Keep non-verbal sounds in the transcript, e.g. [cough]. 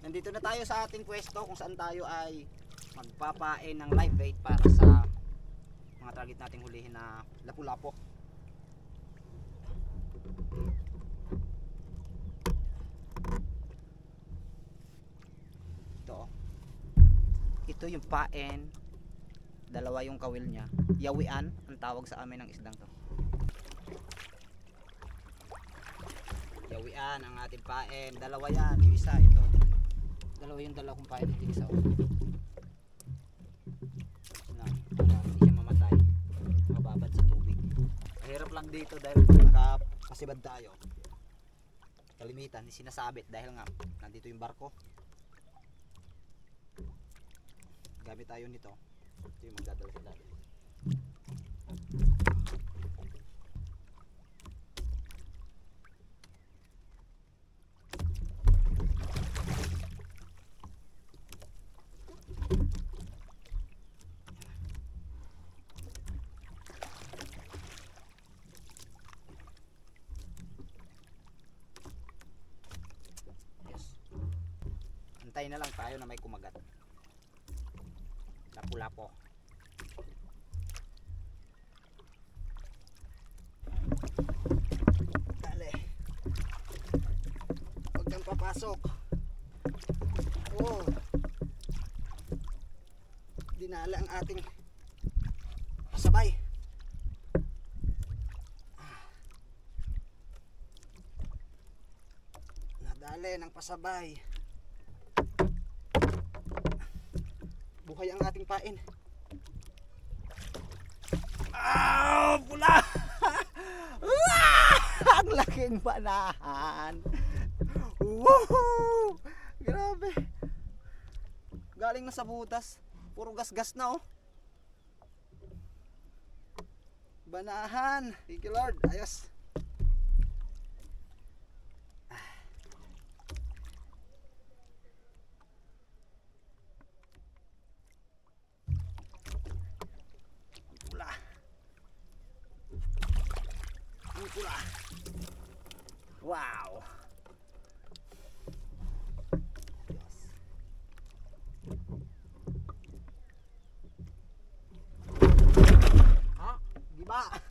Nandito na tayo sa ating pwesto kung saan tayo ay magpapain ng live bait para sa mga target nating hulihin na lapu-lapo. Ito. oh. Ito yung pain. Dalawa yung kawil niya. Yawian ang tawag sa amin ng isdang to. Yawian ang ating pain. Dalawa yan. Yung isa ito. Dalawa yung dalawa kong yung isa. Oh. Na, para hindi siya mamatay. Nakababad sa tubig. Mahirap lang dito dahil nakapasibad tayo. Kalimitan, sinasabit dahil nga nandito yung barko. Gamit tayo nito. Ito yung magdadala sa dati. Antay na lang tayo na may kumagat. Lapu-lapo. Dale. Huwag kang papasok. Oh. Dinala ang ating pasabay. Nadali ng pasabay. Buhay ang ating pain. Ah, pula! Ah! [laughs] ang laking banahan. Woohoo! Grabe. Galing na sa butas. Puro gas-gas na oh. Banahan. Thank you Lord. Ayos. Kurkula. Wow. Yes. Ah, di ba?